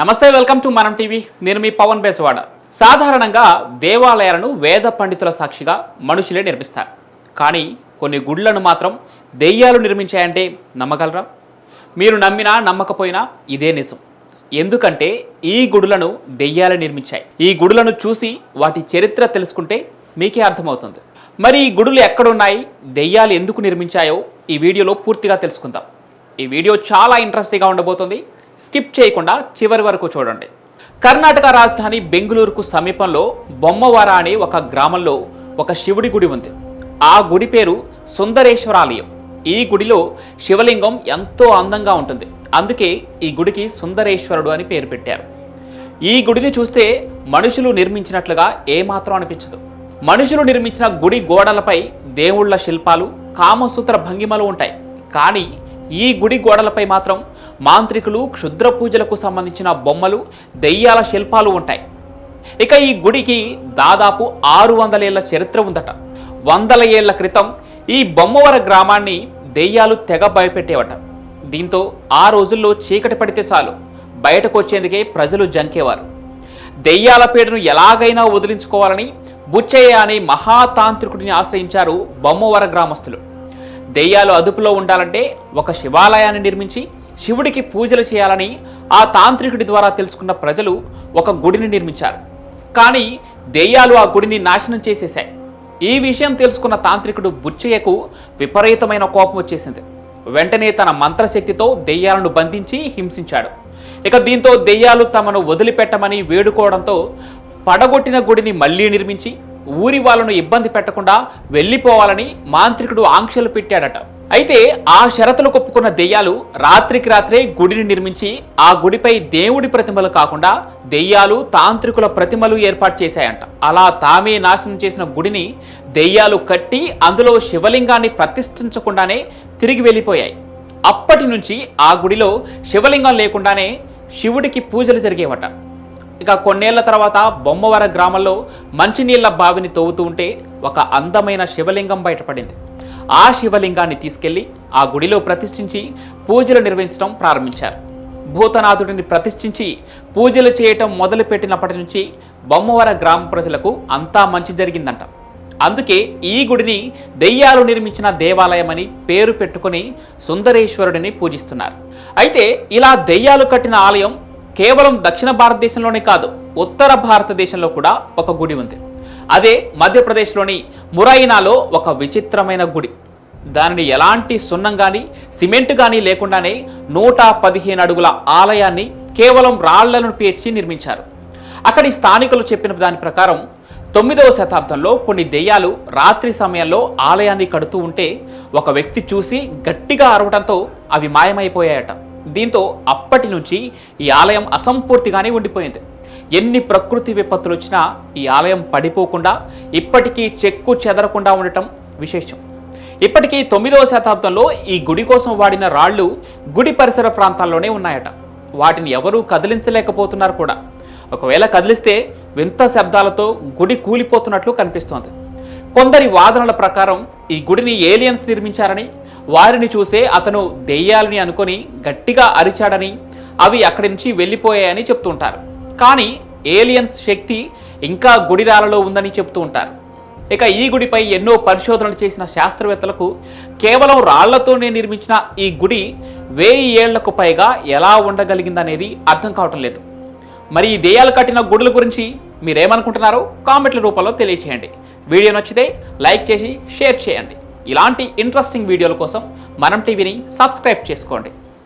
నమస్తే welcome to మనం TV. నేను మీ పవన్ బేసవాడ. సాధారణంగా దేవాలయాలను వేద పండితుల సాక్షిగా మనుషులే నిర్మిస్తారు. కానీ కొన్ని గుళ్ళను మాత్రం దెయ్యాలు నిర్మించాయంటే నమ్మగలరా? మీరు నమ్మినా నమ్మకపోయినా ఇదే నిజం. ఎందుకంటే ఈ గుడులను దెయ్యాలు నిర్మించాయి. ఈ గుడులను చూసి వాటి చరిత్ర తెలుసుకుంటే మీకే అర్థమవుతుంది. మరి ఈ గుడులు ఎక్కడున్నాయి? దెయ్యాలు ఎందుకు నిర్మించాయో ఈ వీడియోలో పూర్తిగా తెలుసుకుందాం. ఈ వీడియో చాలా ఇంట్రెస్టింగ్గా ఉండబోతుంది. స్కిప్ చేయకుండా చివరి వరకు చూడండి. కర్ణాటక రాజధాని బెంగళూరుకు సమీపంలో బొమ్మవార అనే ఒక గ్రామంలో ఒక శివుడి గుడి ఉంది. ఆ గుడి పేరు సుందరేశ్వరాలయం. ఈ గుడిలో శివలింగం ఎంతో అందంగా ఉంటుంది. అందుకే ఈ గుడికి సుందరేశ్వరుడు అని పేరు పెట్టారు. ఈ గుడిని చూస్తే మనుషులు నిర్మించినట్లుగా ఏమాత్రం అనిపించదు. మనుషులు నిర్మించిన గుడి గోడలపై దేవుళ్ళ శిల్పాలు కామసూత్ర భంగిమలు ఉంటాయి. కానీ ఈ గుడి గోడలపై మాత్రం మాంత్రికులు క్షుద్ర పూజలకు సంబంధించిన బొమ్మలు దెయ్యాల శిల్పాలు ఉంటాయి. ఇక ఈ గుడికి దాదాపు ఆరు వందల ఏళ్ళ చరిత్ర ఉందట. వందల ఏళ్ళ క్రితం ఈ బొమ్మవర గ్రామాన్ని దెయ్యాలు తెగ భయపెట్టేవట. దీంతో ఆ రోజుల్లో చీకటి పడితే చాలు. బయటకు వచ్చేందుకే ప్రజలు జంకేవారు. దెయ్యాల పీడను ఎలాగైనా వదిలించుకోవాలని బుచ్చయ్య అనే మహాతాంత్రికుడిని ఆశ్రయించారు బొమ్మవర గ్రామస్తులు. దెయ్యాలు అదుపులో ఉండాలంటే ఒక శివాలయాన్ని నిర్మించి శివుడికి పూజలు చేయాలని ఆ తాంత్రికుడి ద్వారా తెలుసుకున్న ప్రజలు ఒక గుడిని నిర్మించారు. కానీ దెయ్యాలు ఆ గుడిని నాశనం చేసేశాయి. ఈ విషయం తెలుసుకున్న తాంత్రికుడు బుచ్చయ్యకు విపరీతమైన కోపం వచ్చేసింది. వెంటనే తన మంత్రశక్తితో దెయ్యాలను బంధించి హింసించాడు. ఇక దీంతో దెయ్యాలు తమను వదిలిపెట్టమని వేడుకోవడంతో పడగొట్టిన గుడిని మళ్ళీ నిర్మించి ఊరి వాళ్ళను ఇబ్బంది పెట్టకుండా వెళ్ళిపోవాలని మాంత్రికుడు ఆంక్షలు పెట్టాడట. అయితే ఆ షరతులు కొప్పుకున్న దెయ్యాలు రాత్రికి రాత్రే గుడిని నిర్మించి ఆ గుడిపై దేవుడి ప్రతిమలు కాకుండా దెయ్యాలు తాంత్రికుల ప్రతిమలు ఏర్పాటు చేశాయంట. అలా తామే నాశనం చేసిన గుడిని దెయ్యాలు కట్టి అందులో శివలింగాన్ని ప్రతిష్ఠించకుండానే తిరిగి వెళ్ళిపోయాయి. అప్పటి నుంచి ఆ గుడిలో శివలింగం లేకుండానే శివుడికి పూజలు జరిగేవట. ఇక కొన్నేళ్ళ తర్వాత బొమ్మవర గ్రామంలో మంచినీళ్ళ బావిని తవ్వుతూ ఉంటే ఒక అందమైన శివలింగం బయటపడింది. ఆ శివలింగాన్ని తీసుకెళ్ళి ఆ గుడిలో ప్రతిష్ఠించి పూజలు నిర్వహించడం ప్రారంభించారు. భూతనాథుడిని ప్రతిష్ఠించి పూజలు చేయటం మొదలుపెట్టినప్పటి నుంచి బొమ్మవర గ్రామ ప్రజలకు అంతా మంచి జరిగిందంట. అందుకే ఈ గుడిని దెయ్యాలు నిర్మించిన దేవాలయమని పేరు పెట్టుకుని సుందరేశ్వరుడిని పూజిస్తున్నారు. అయితే ఇలా దెయ్యాలు కట్టిన ఆలయం కేవలం దక్షిణ భారతదేశంలోనే కాదు ఉత్తర భారతదేశంలో కూడా ఒక గుడి ఉంది. అదే మధ్యప్రదేశ్లోని మురైనాలో ఒక విచిత్రమైన గుడి. దానిని ఎలాంటి సున్నం కానీ సిమెంట్ కానీ లేకుండానే నూట పదిహేను అడుగుల ఆలయాన్ని కేవలం రాళ్ళను పేర్చి నిర్మించారు. అక్కడి స్థానికులు చెప్పిన దాని ప్రకారం తొమ్మిదవ శతాబ్దంలో కొన్ని దెయ్యాలు రాత్రి సమయంలో ఆలయాన్ని కడుతూ ఉంటే ఒక వ్యక్తి చూసి గట్టిగా అరవడంతో అవి మాయమైపోయాయట. దీంతో అప్పటి నుంచి ఈ ఆలయం అసంపూర్తిగానే ఉండిపోయింది. ఎన్ని ప్రకృతి విపత్తులు వచ్చినా ఈ ఆలయం పడిపోకుండా ఇప్పటికీ చెక్కు చెదరకుండా ఉండటం విశేషం. ఇప్పటికీ తొమ్మిదవ శతాబ్దంలో ఈ గుడి కోసం వాడిన రాళ్ళు గుడి పరిసర ప్రాంతాల్లోనే ఉన్నాయట. వాటిని ఎవరూ కదిలించలేకపోతున్నారు కూడా. ఒకవేళ కదిలిస్తే వింత శబ్దాలతో గుడి కూలిపోతున్నట్లు కనిపిస్తోంది. కొందరి వాదనల ప్రకారం ఈ గుడిని ఏలియన్స్ నిర్మించారని వారిని చూసే అతను దెయ్యాలని అనుకొని గట్టిగా అరిచాడని అవి అక్కడి నుంచి వెళ్ళిపోయాయని చెప్తుంటారు. కానీ ఏలియన్స్ శక్తి ఇంకా గుడిరాలలో ఉందని చెప్తూ ఉంటారు. ఇక ఈ గుడిపై ఎన్నో పరిశోధనలు చేసిన శాస్త్రవేత్తలకు కేవలం రాళ్ళతోనే నిర్మించిన ఈ గుడి వెయ్యి ఏళ్ళకు పైగా ఎలా ఉండగలిగిందనేది అర్థం కావటం లేదు. మరి ఈ దేయాలు కట్టిన గుడుల గురించి మీరేమనుకుంటున్నారో కామెంట్ల రూపంలో తెలియచేయండి. వీడియో నచ్చితే లైక్ చేసి షేర్ చేయండి. ఇలాంటి ఇంట్రెస్టింగ్ వీడియోల కోసం మనం టీవీని సబ్స్క్రైబ్ చేసుకోండి.